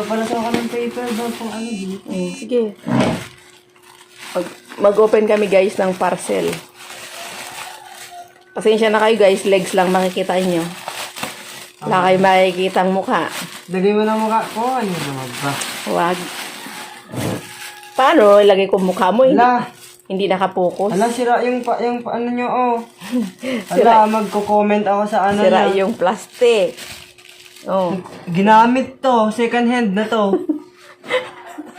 Papalasaw ka ng paper ba kung ano dito? Mm, sige. Mag, mag-open kami guys ng parcel. Pasensya na kayo guys, legs lang makikita nyo. Wala kayo makikita ang mukha. Lagay mo na mukha ko. Ano naman ba? Huwag. Paano? Ilagay ko mukha mo. Hindi, Ala, hindi nakapokus. ala sira yung pa, yung pa, ano nyo oh. Sira- Ala, magko-comment ako sa ano Sira na. yung plastic. Oh. Ginamit to, second hand na to.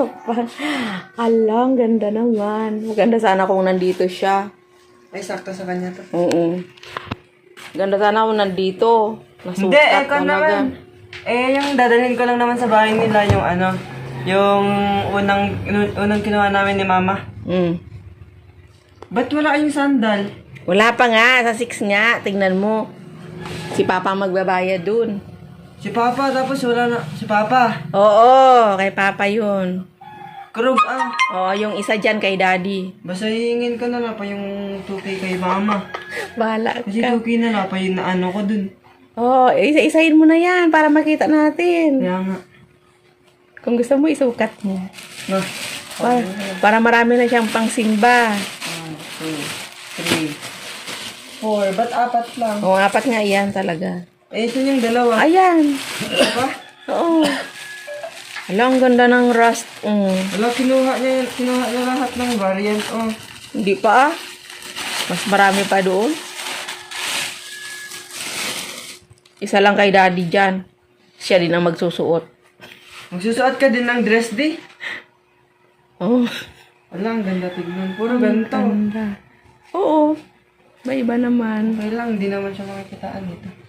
Ala, ang ganda naman. Maganda sana kung nandito siya. Ay, sakto sa kanya to. Oo. Ganda sana kung nandito. Nasukat Hindi, eh, ka talaga. naman. Eh, yung dadalhin ko lang naman sa bahay nila yung ano, yung unang, unang kinuha namin ni mama. Mm. Ba't wala kayong sandal? Wala pa nga, sa 6 nga. Tingnan mo. Si Papa magbabayad dun. Si Papa, tapos wala na. Si Papa. Oo, kay Papa yun. Krug ah. Oo, yung isa dyan kay Daddy. Basta hihingin ko na lang pa yung 2K kay mama. Bahala Kasi ka. 2K na lang pa yung naano ko dun. Oo, isa-isahin mo na yan para makita natin. Kaya nga. Kung gusto mo, isukat mo. Na. Para, para marami na siyang pangsimba. 1, 2, 3, 4. Ba't apat lang? Oo, apat nga yan talaga. Eh, ito yung dalawa. Ayan. Oo. Hala, ang ganda ng rust. Mm. Wala, kinuha niya, kinuha niya lahat ng variant. Oh. Hindi pa ah. Mas marami pa doon. Isa lang kay daddy dyan. Siya din ang magsusuot. Magsusuot ka din ng dress day. Oh, Wala, ang ganda tignan. Puro ganito. ganda. Oo. May iba naman. Okay lang, hindi naman siya makikitaan dito.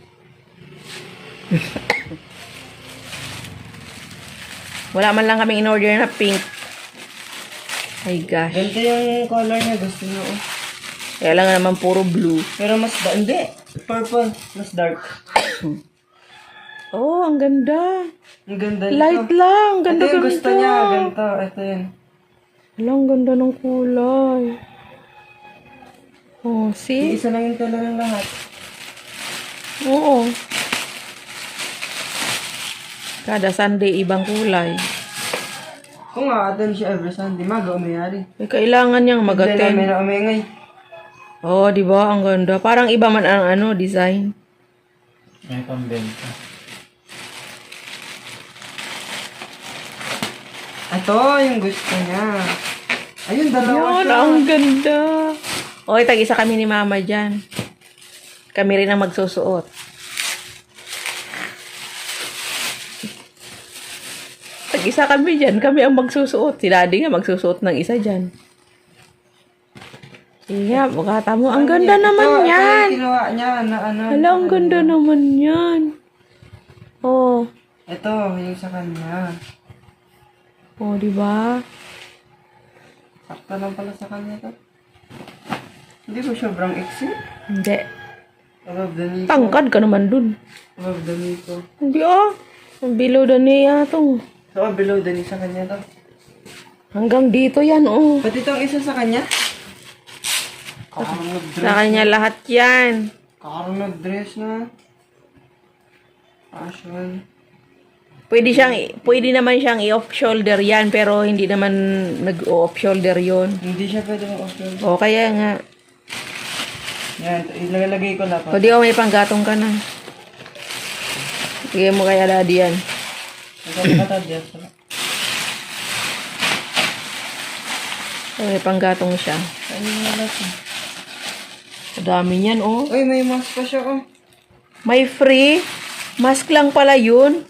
Wala man lang kaming in-order na pink. Ay gosh. Ganito yung color niya, gusto niyo. Oh. Kaya lang naman puro blue. Pero mas da hindi. Purple, mas dark. Oh, ang ganda. Ang ganda nito. Light lang. Ito Ganda, ganda. gusto niya, ganito. Ito yun. Hala, ang ganda ng kulay. Oh, see? Isa lang yung color ng lahat. Oo. Kada Sunday, ibang kulay. Kung a-attend siya every Sunday, maga umayari. Eh, kailangan niyang Hindi namin mag-attend. na umingay. Oo, oh, di ba? Ang ganda. Parang iba man ang ano, design. May pambenta. Ito, yung gusto niya. Ayun, dalawa Yun, siya. ang ganda. Okay, tag-isa kami ni Mama dyan. Kami rin ang magsusuot. Tag-isa kami dyan. Kami ang magsusuot. Si Daddy nga magsusuot ng isa dyan. Sige, bukata mo. Ang ganda Ito, naman ito yan. yung kinuha niya na ano. Hala, ang ganda naman yan. Oh. Ito, yung sa kanya. Oh, di ba? Sakto lang pala sa kanya to. Hindi ko sobrang iksi. Hindi. Above the knee ko. Tangkad ka naman dun. Above the knee ko. Hindi ah. Ang below na niya itong. So, below knee sa kanya to. Hanggang dito yan, oh. Pati itong isa sa kanya. Kakarong nag-dress. Sa kanya lahat yan. Kakarong nag-dress na. Fashion. Pwede siyang, pwede naman siyang i-off shoulder yan, pero hindi naman nag-off shoulder yon. Hindi siya pwede mag-offload. O kaya nga. Yan, ilalagay ko lapat. O di oh, may panggatong ka na. Bigay mo kaya daddy yan. May panggatong siya. Ayun na. Ang dami niyan, oh. Uy, may mask pa siya, oh. May free. Mask lang pala yun.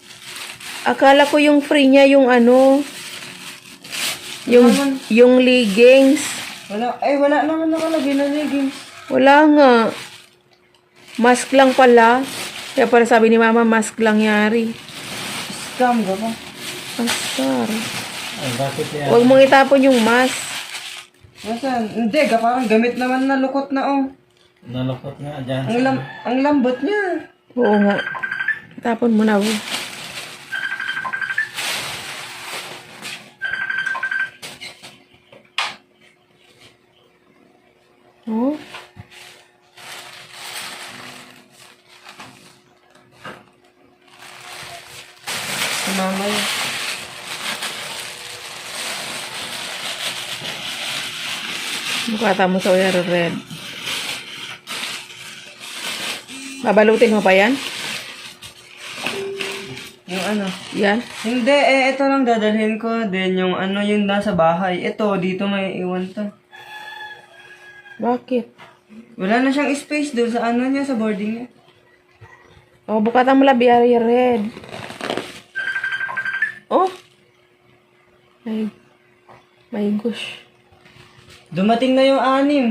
Akala ko yung free niya yung ano, yung, yung leggings. Wala, ay, wala naman nakalagay na leggings. Wala nga. Mask lang pala. Kaya para sabi ni mama, mask lang yari. Scam ka pa. Asar. Ay, bakit yan? Huwag mong itapon yung mask. Nasaan? Hindi, ga, parang gamit naman na lukot na, oh. Nalukot nga dyan. Ang, lam ang lambot niya. Oo nga. Tapon mo na. Oh. mamaya. Mukha tamo sa uyar red. Babalutin mo pa yan? Yung ano? Yan? Hindi, eh, ito lang dadalhin ko. Then yung ano, yung nasa bahay. Ito, dito may iwan to. Bakit? Wala na siyang space doon sa ano niya, sa boarding niya. O, oh, bukatan mo labi, red. Oh. Ay. My gosh. Dumating na yung anim.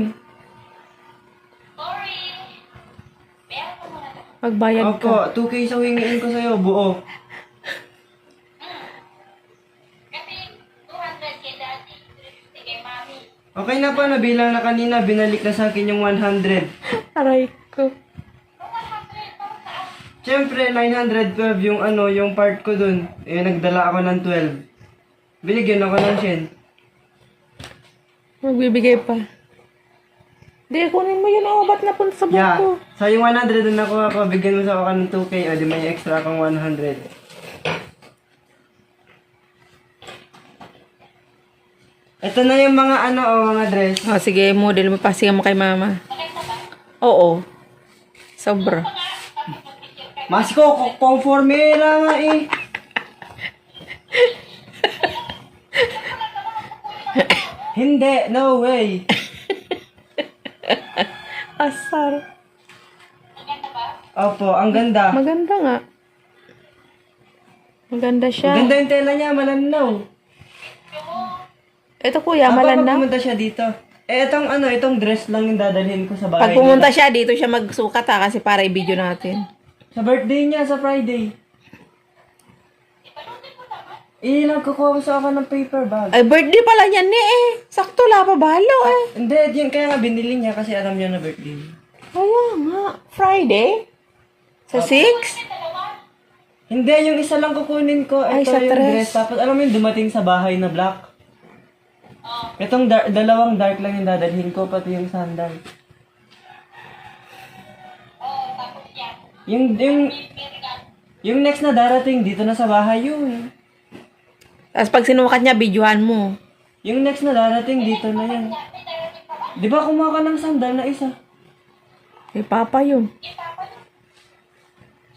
Magbayad ka. Opo, 2K sa hingiin ko sa'yo, buo. Okay na po, nabilang na kanina, binalik na sa akin yung 100. Aray ko. Siyempre, 912 yung ano, yung part ko dun. Eh, nagdala ako ng 12. Binigyan ako ng 10. Magbibigay pa. Hindi, kunin mo yun. Oh, ba't napunta sa Yeah. buko? So, yung 100 na nakuha ko, bigyan mo sa ako ng 2K, o di may extra akong 100. Ito na yung mga ano, o mga dress. Oh, sige, model mo. Pasigan mo kay mama. Oo. Sobra. Mas ko, conforme lang nga eh. Hindi, no way. Asar. Opo, ang ganda. Maganda nga. Maganda siya. Ganda yung tela niya, malanaw. Ito kuya, Aba, malan pag na. pumunta siya dito. Eh, itong ano, itong dress lang yung dadalhin ko sa bahay. Pag pumunta siya, dito siya magsukat ha, kasi para i-video natin. Sa birthday niya, sa Friday. Eh, nagkukuha ko sa ako ng paper bag. Ay, birthday pala niyan ni eh. Sakto la pa balo eh. Hindi, yun kaya nga binili niya kasi alam niya na birthday. niya. Kaya nga. Friday? Sa 6? Hindi, yung isa lang kukunin ko. Ay, Ito sa yung tres. dress. Tapos alam mo yung dumating sa bahay na black. Itong dar- dalawang dark lang yung dadalhin ko, pati yung sandal. Yung, yung, yung next na darating, dito na sa bahay yun. Tapos pag sinukat niya, videohan mo. Yung next na darating, dito na yan. Di ba kumuha ka ng sandal na isa? Kay Papa yun.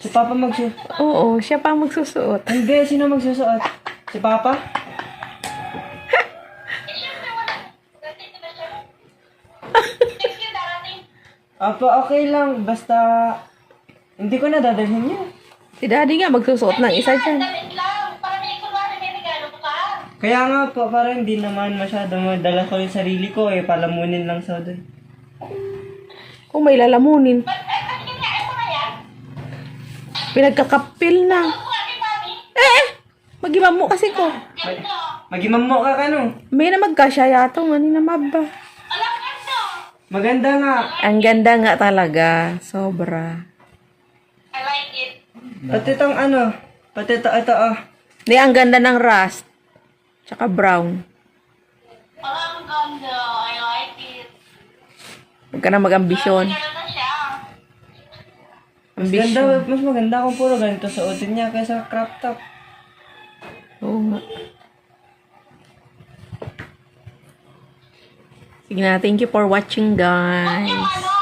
Si Papa magsu... Oo, siya pa magsusuot. Hindi, sino magsusuot? Si Papa? Apo, okay lang. Basta... Hindi ko na dadalhin yun. Si Daddy nga magsusuot ng isa dyan. Kaya nga po, para hindi naman masyado madala ko yung sarili ko eh. Palamunin lang sa doon. Kung may lalamunin. Pinagkakapil na. Eh! Magimam mo kasi ko. Mag magimamo ka ka no? May na magkasya yato nga ni na maba. Maganda nga. Ang ganda nga talaga. Sobra. Pati itong ano, pati ito, ito ah. Di, ang ganda ng rust. Tsaka brown. Huwag ka na mag-ambisyon. Mas ganda, Ambisyon. mas maganda kung puro ganito suotin niya kaysa crop top. Oo nga. Sige na, thank you for watching guys.